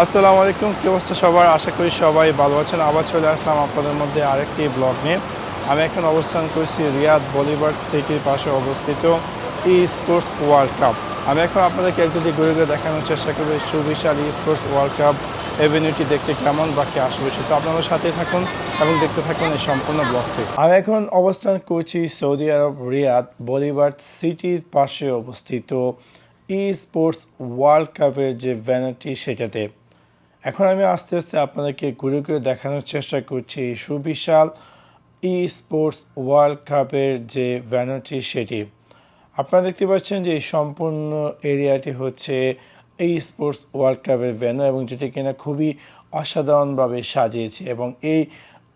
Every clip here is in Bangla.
আসসালামু আলাইকুম, কি অবস্থা সবার? আশা করি সবাই ভালো আছেন। আবার চলে আসলাম আপনাদের মধ্যে আরেকটি ব্লগ নিয়ে। আমি এখন অবস্থান করছি রিয়াদ বলিভার সিটির পাশে অবস্থিত ই স্পোর্টস ওয়ার্ল্ড কাপ আমি এখন আপনাদেরকে একদিকে ঘুরে ঘুরে দেখানোর চেষ্টা করব সুবিশাল ই স্পোর্টস ওয়ার্ল্ড কাপ এভিনিউটি দেখতে কেমন বাকি আসবে সে। আপনাদের সাথে থাকুন এবং দেখতে থাকুন এই সম্পূর্ণ ব্লগটি আমি এখন অবস্থান করছি সৌদি আরব রিয়াদ বলিভার সিটির পাশে অবস্থিত ই স্পোর্টস ওয়ার্ল্ড কাপের যে ভ্যানিটি সেটাতে। এখন আমি আস্তে আস্তে আপনাদেরকে ঘুরে ঘুরে দেখানোর চেষ্টা করছি সুবিশাল ই স্পোর্টস ওয়ার্ল্ড কাপের যে ভ্যানিটি সেটি। আপনারা দেখতে পাচ্ছেন যে সম্পূর্ণ এরিয়াটি হচ্ছে এই স্পোর্টস ওয়ার্ল্ড কাপের ব্যানার এবং যেটি কিনা খুবই অসাধারণভাবে সাজিয়েছে এবং এই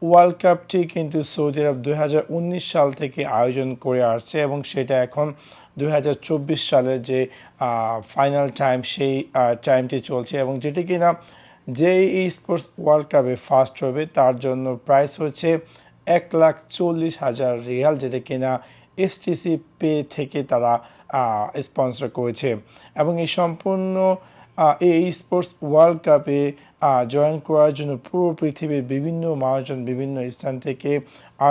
ওয়ার্ল্ড কাপটি কিন্তু সৌদি আরব দু হাজার উনিশ সাল থেকে আয়োজন করে আসছে এবং সেটা এখন দু হাজার চব্বিশ সালের যে ফাইনাল টাইম সেই টাইমটি চলছে এবং যেটি কিনা যে স্পোর্টস ওয়ার্ল্ড কাপে ফার্স্ট হবে, তার জন্য প্রাইস হচ্ছে এক লাখ চল্লিশ হাজার রিয়াল, যেটা কিনা এসটিসি পে থেকে তারা স্পন্সর করেছে। এবং এই সম্পূর্ণ এই স্পোর্টস ওয়ার্ল্ড কাপে জয়েন করার জন্য পুরো পৃথিবীর বিভিন্ন মানুষজন বিভিন্ন স্থান থেকে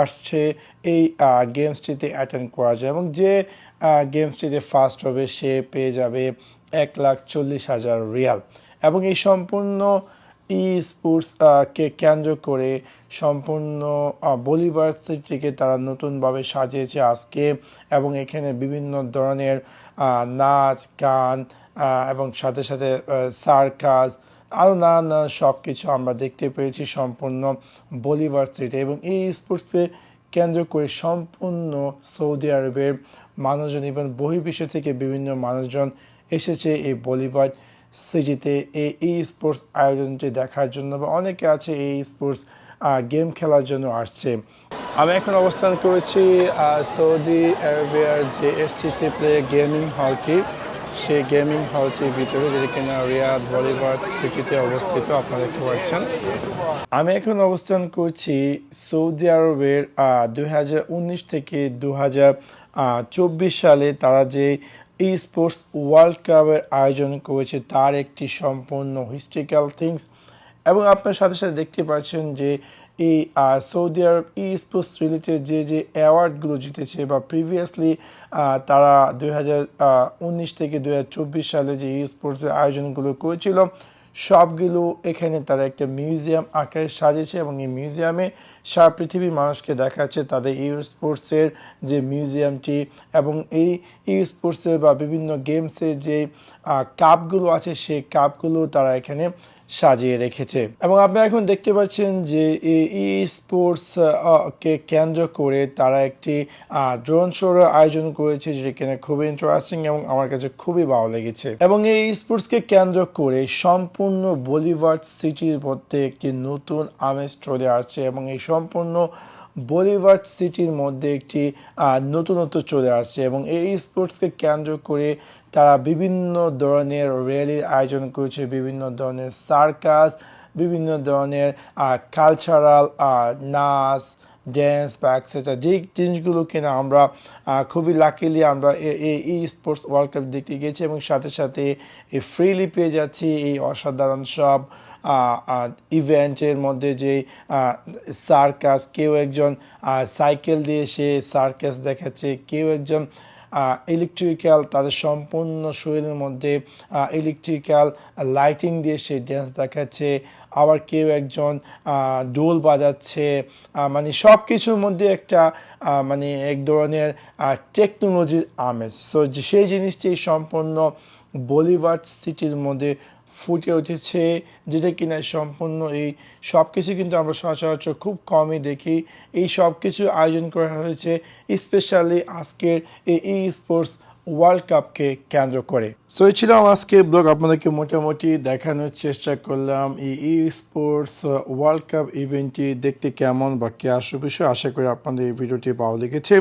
আসছে এই গেমসটিতে অ্যাটেন্ড করার জন্য। এবং যে গেমসটিতে ফার্স্ট হবে, সে পেয়ে যাবে এক লাখ চল্লিশ হাজার রিয়াল। এবং এই সম্পূর্ণ ই স্পোর্টস কে কেন্দ্র করে সম্পূর্ণ বলিভার সিটিকে তারা নতুনভাবে সাজিয়েছে আজকে এবং এখানে বিভিন্ন ধরনের নাচ, গান এবং সাথে সাথে সার্কাস, আরও নানান নানান সব কিছু আমরা দেখতে পেরেছি সম্পূর্ণ বলিভার সিটি এবং এই স্পোর্টসকে কেন্দ্র করে সম্পূর্ণ সৌদি আরবের মানুষজন এবং বহির্বিশ্ব থেকে বিভিন্ন মানুষজন এসেছে এই বলিভার সিটিতে এই ই স্পোর্টস আয়োজনটি দেখার জন্য বা অনেকে আছে এই স্পোর্টস গেম খেলার জন্য আসছে। আমি এখন অবস্থান করেছি সৌদি আরবিয়ার যে এসটিসি প্লে গেমিং হলটি সেই গেমিং হলটির ভিতরে যেটি কিনা রিয়াদ বলিভার সিটিতে অবস্থিত, আপনারা দেখতে পাচ্ছেন। আমি এখন অবস্থান করছি সৌদি আরবের দু হাজার উনিশ থেকে দু চব্বিশ সালে তারা যে ই স্পোর্টস ওয়ার্ল্ড কাপের আয়োজন করেছে, তার একটি সম্পূর্ণ হিস্ট্রিক্যাল থিংস এবং আপনার সাথে সাথে দেখতে পাচ্ছেন যে এই সৌদি আরব ই স্পোর্টস রিলেটেড যে যে অ্যাওয়ার্ডগুলো জিতেছে বা প্রিভিয়াসলি তারা দুই থেকে দু হাজার চব্বিশ সালে যে ই স্পোর্টসের আয়োজনগুলো করেছিল সবগুলো এখানে তারা একটা মিউজিয়াম আকারে সাজিয়েছে এবং এই মিউজিয়ামে সারা পৃথিবীর মানুষকে দেখাচ্ছে তাদের ই স্পোর্টসের যে মিউজিয়ামটি এবং এই ই স্পোর্টসের বা বিভিন্ন গেমসের যে কাপগুলো আছে, সেই কাপগুলো তারা এখানে সাজিয়ে রেখেছে। এবং আপনারা এখন দেখতে পাচ্ছেন যে ই স্পোর্টস কে কেন্দ্র করে তারা একটি ড্রোন শোর আয়োজন করেছে, যেটা কিনা খুবই ইন্টারেস্টিং এবং আমার কাছে খুবই ভালো লেগেছে। এবং এই স্পোর্টসকে কেন্দ্র করে সম্পূর্ণ বলিভার সিটির মধ্যে একটি নতুন আমেজ চলে আসছে এবং এই সম্পূর্ণ বলিভার সিটির মধ্যে একটি নতুনত্ব চলে আসছে এবং এই স্পোর্টসকে কেন্দ্র করে তারা বিভিন্ন ধরনের র্যালির আয়োজন করেছে, বিভিন্ন ধরনের সার্কাস বিভিন্ন ধরনের কালচারাল নাচ ড্যান্স বা এক্সেট্রা যে জিনিসগুলো কিনা আমরা খুবই লাকিলি আমরা এই স্পোর্টস ওয়ার্ল্ড কাপ দেখতে গিয়েছি এবং সাথে সাথে ফ্রিলি পেয়ে যাচ্ছি, এই অসাধারণ সব ইভেন্টের মধ্যে যে সার্কাস, কেউ একজন সাইকেল দিয়ে সে সার্কাস দেখাচ্ছে, কেউ একজন ইলেকট্রিক্যাল তাদের সম্পূর্ণ শরীরের মধ্যে ইলেকট্রিক্যাল লাইটিং দিয়ে সে ড্যান্স দেখাচ্ছে, আবার কেউ একজন ডোল বাজাচ্ছে মানে সব কিছুর মধ্যে একটা মানে এক ধরনের টেকনোলজির আমেজ। সো সেই জিনিসটি সম্পূর্ণ বলিভার সিটির মধ্যে ফুটে উঠেছে, যেটা কিনা সম্পূর্ণ এই সব কিছু কিন্তু আমরা সচরাচর খুব কমই দেখি। এই সব কিছু আয়োজন করা হয়েছে স্পেশালি আজকের এই ই স্পোর্টস ওয়ার্ল্ড কাপকে কেন্দ্র করে। সো এই ছিল আজকে ব্লগ আপনাদেরকে মোটামুটি দেখানোর চেষ্টা করলাম ই স্পোর্টস ওয়ার্ল্ড কাপ ইভেন্টটি দেখতে কেমন বা কে আসবে বিষয় আশা করি আপনাদের এই ভিডিওটি ভালো লেগেছে।